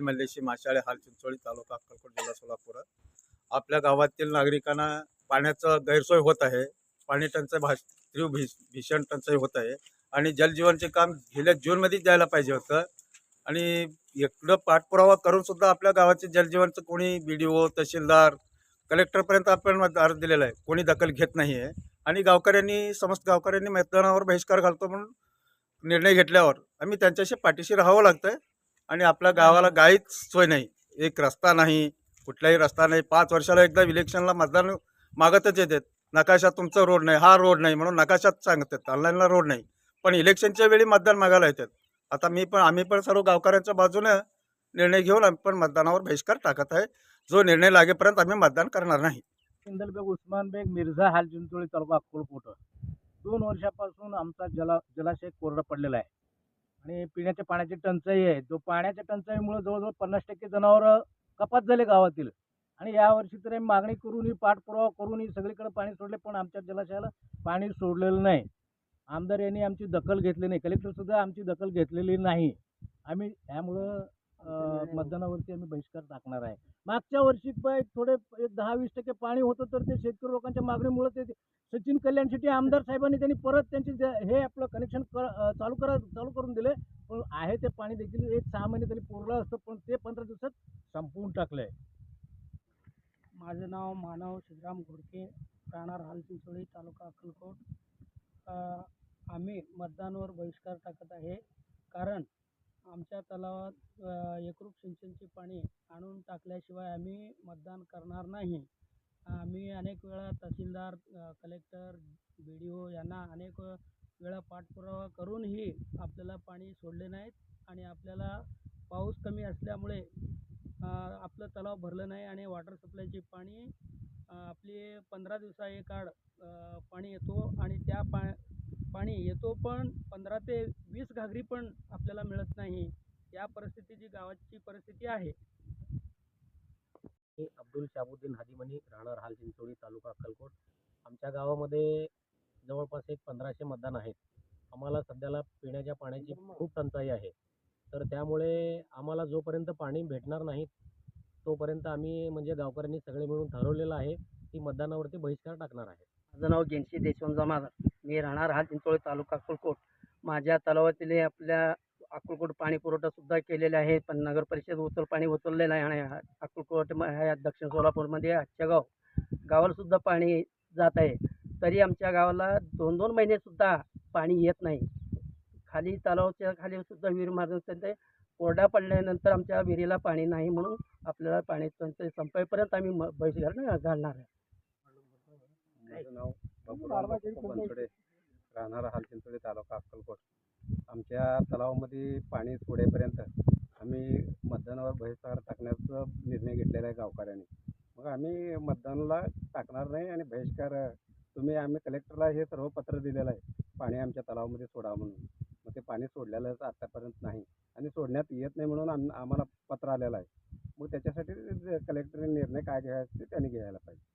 मल्लेशी माशाळे हाल चिंचोळी तालुका अक्कलकोट जिल्हा सोलापूर. आपल्या गावातील नागरिकांना पाण्याचं गैरसोय होत आहे. पाणी टंचाई भाष तीव्र भीष भीषण टंचाई होत आहे. आणि जलजीवनचे काम गेल्या जूनमध्येच द्यायला पाहिजे होतं. आणि इकडं पाठपुरावा करून सुद्धा आपल्या गावाचे जलजीवनचं कोणी बी डी ओ तहसीलदार कलेक्टरपर्यंत आपण अर्ज दिलेला आहे. कोणी दखल घेत नाही आहे आणि गावकऱ्यांनी समस्त गावकऱ्यांनी मतदानावर बहिष्कार घालतो म्हणून निर्णय घेतल्यावर आम्ही त्यांच्याशी पाठीशी राहावं लागतं आहे आणि आपल्या गावाला गाईच सोय नाही. एक रस्ता नाही कुठलाही रस्ता नाही. पाच वर्षाला एकदा इलेक्शनला मतदान मागतच येतात. नकाशात तुमचा रोड नाही हा रोड नाही म्हणून नकाशात सांगतात. ऑनलाईनला रोड नाही. पण इलेक्शनच्या वेळी मतदान मागायला येतात. आता मी पण आम्ही पण सर्व गावकऱ्यांच्या बाजूने निर्णय घेऊन आम्ही पण मतदानावर बहिष्कार टाकत आहे. जो निर्णय लागेपर्यंत आम्ही मतदान करणार नाही. इंदलबेग उस्मानबेग मिर्झा हाल चिंचोळी तालुका अक्कलकोट. दोन वर्षापासून आमचा जला जलाशय कोरडा पडलेला आहे. आणि पिण्याच्या पाण्याची टंचाई आहे. जो पाण्याच्या टंचाईमुळे जवळजवळ पन्नास टक्के जनावरं कपात झाले गावातील. आणि यावर्षी तर मागणी मागणी करूनही पाठपुरावा करूनही सगळीकडे पाणी सोडले पण आमच्या जलाशयाला पाणी सोडलेलं नाही. आमदार यांनी आमची दखल घेतली नाही. कलेक्टरसुद्धा आमची दखल घेतलेली नाही. आम्ही त्यामुळं अं, मतदानावरती आम्ही बहिष्कार टाकणार आहे. मागच्या वर्षी पण थोडे एक दहा वीस टक्के पाणी होतं तर ते शेतकरी लोकांच्या मागणीमुळे ते सचिन कल्याण शेट्टी आमदार साहेबांनी त्यांनी परत त्यांचे जे हे आपलं कनेक्शन कर चालू करा चालू करून दिले. पण आहे ते पाणी देखील एक सहा महिने तरी पुरलं असतं पण ते पंधरा दिवसात संपवून टाकलं आहे माझं नाव मानव श्रीराम घोडके राहणार हालचिंचोळी तालुका अक्कलकोट. अ, आम्ही मतदानावर बहिष्कार टाकत आहे. कारण आमच्या तलावात एकरूप सिंचनचे पाणी आणून टाकल्याशिवाय आम्ही मतदान करणार नाही. आम्ही अनेक वेळा तहसीलदार कलेक्टर बी डी ओ यांना अनेक वेळा पाठपुरावा करूनही आपल्याला पाणी सोडले नाहीत आणि आपल्याला पाऊस कमी असल्यामुळे आपलं तलाव भरलं नाही आणि वॉटर सप्लायचे पाणी आपली पंधरा दिवसा एक आड पाणी येतो आणि त्या पा पाणी येतो पण पंधरा ते वीस घागरी पण आपल्याला मिळत नाही. या परिस्थितीची गावाची परिस्थिती आहे. मी अब्दुल शाबुद्दीन हाजीमनी राहणार हाल चिंचोळी तालुका अक्कलकोट. आमच्या गावामध्ये जवळपास एक पंधराशे मतदान आहेत. आम्हाला सध्याला पिण्याच्या पाण्याची खूप टंचाई आहे. तर त्यामुळे आम्हाला जोपर्यंत पाणी भेटणार नाही तोपर्यंत आम्ही म्हणजे गावकऱ्यांनी सगळे मिळून ठरवलेलं आहे की मतदानावरती बहिष्कार टाकणार आहे. माझं नाव जयंती देशवंत जमादार. मी राहणार हा चिंचोळी तालुका अक्कलकोट. माझ्या तलावातील आपल्या अक्कलकोट पाणी पुरवठा सुद्धा केलेला आहे पण नगर परिषद उचल पाणी उचललेलं आहे आणि हा अक्कलकोट ह्या दक्षिण सोलापूरमध्ये आजच्या गाव गावालासुद्धा पाणी जात आहे. तरी आमच्या गावाला दोन दोन महिनेसुद्धा पाणी येत नाही. खाली तलावाच्या खालीसुद्धा विहीर मारून ते कोरडा पडल्यानंतर आमच्या विहिरीला पाणी नाही म्हणून आपल्याला पाणी टंचाई संपेपर्यंत आम्ही म- बहिष्कार घालणार आहे. माझं नाव बाबूराव बापू बनसोडे राहणारा हालचिंचोळी तालुका अक्कलकोट. आमच्या तलावामध्ये पाणी सोडेपर्यंत आम्ही मतदानावर बहिष्कार टाकण्याचा निर्णय घेतलेला आहे गावकऱ्यांनी. मग आम्ही मतदानाला टाकणार नाही आणि बहिष्कार तुम्ही आम्ही कलेक्टरला हे सर्व पत्र दिलेलं आहे पाणी आमच्या तलावामध्ये सोडा म्हणून. मग ते पाणी सोडलेलंच आतापर्यंत नाही आणि सोडण्यात येत नाही म्हणून आम आम्हाला पत्र आलेलं आहे. मग त्याच्यासाठी कलेक्टरने निर्णय काय घ्यायचा ते त्यांनी घ्यायला पाहिजे.